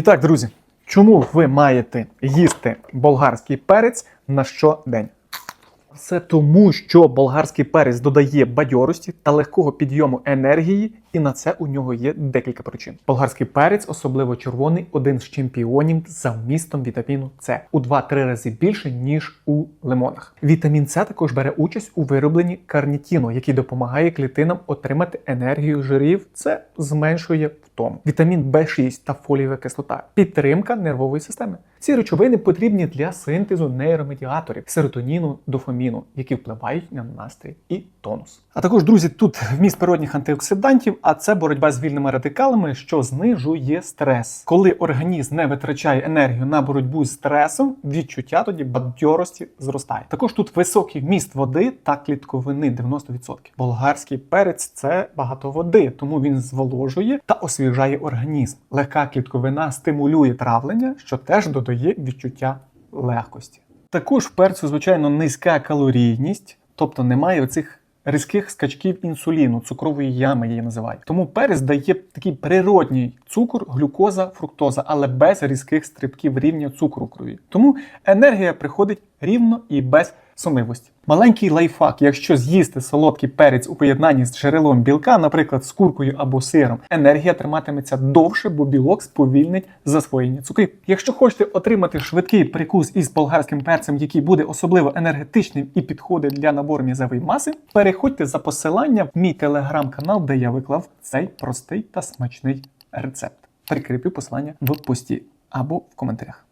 І так, друзі, чому ви маєте їсти болгарський перець на щодень? Все тому, що болгарський перець додає бадьорості та легкого підйому енергії, і на це у нього є декілька причин. Болгарський перець, особливо червоний, один з чемпіонів за вмістом вітаміну С у 2-3 рази більше ніж у лимонах. Вітамін С також бере участь у виробленні карнітіну, який допомагає клітинам отримати енергію жирів. Це зменшує втому. Вітамін В6 та фолієва кислота підтримка нервової системи. Ці речовини потрібні для синтезу нейромедіаторів серотоніну, дофаміну, які впливають на настрій і тонус. А також, друзі, тут вміст природних антиоксидантів, а це боротьба з вільними радикалами, що знижує стрес. Коли організм не витрачає енергію на боротьбу з стресом, відчуття тоді бадьорості зростає. Також тут високий вміст води та клітковини 90%. Болгарський перець це багато води, тому він зволожує та освіжає організм. Легка клітковина стимулює травлення, що теж додає відчуття легкості. Також в перцю, звичайно, низька калорійність, тобто немає оцих різких скачків інсуліну, цукрової ями її називають. Тому перець дає такий природній цукор, глюкоза, фруктоза, але без різких стрибків рівня цукру в крові. Тому енергія приходить рівно і без сонливості. Маленький лайфхак, якщо з'їсти солодкий перець у поєднанні з джерелом білка, наприклад, з куркою або сиром, енергія триматиметься довше, бо білок сповільнить засвоєння цукрів. Якщо хочете отримати швидкий перекус із болгарським перцем, який буде особливо енергетичним і підходить для набору м'язової маси, переходьте за посиланням в мій телеграм-канал, де я виклав цей простий та смачний рецепт. Прикріплю посилання в пості або в коментарях.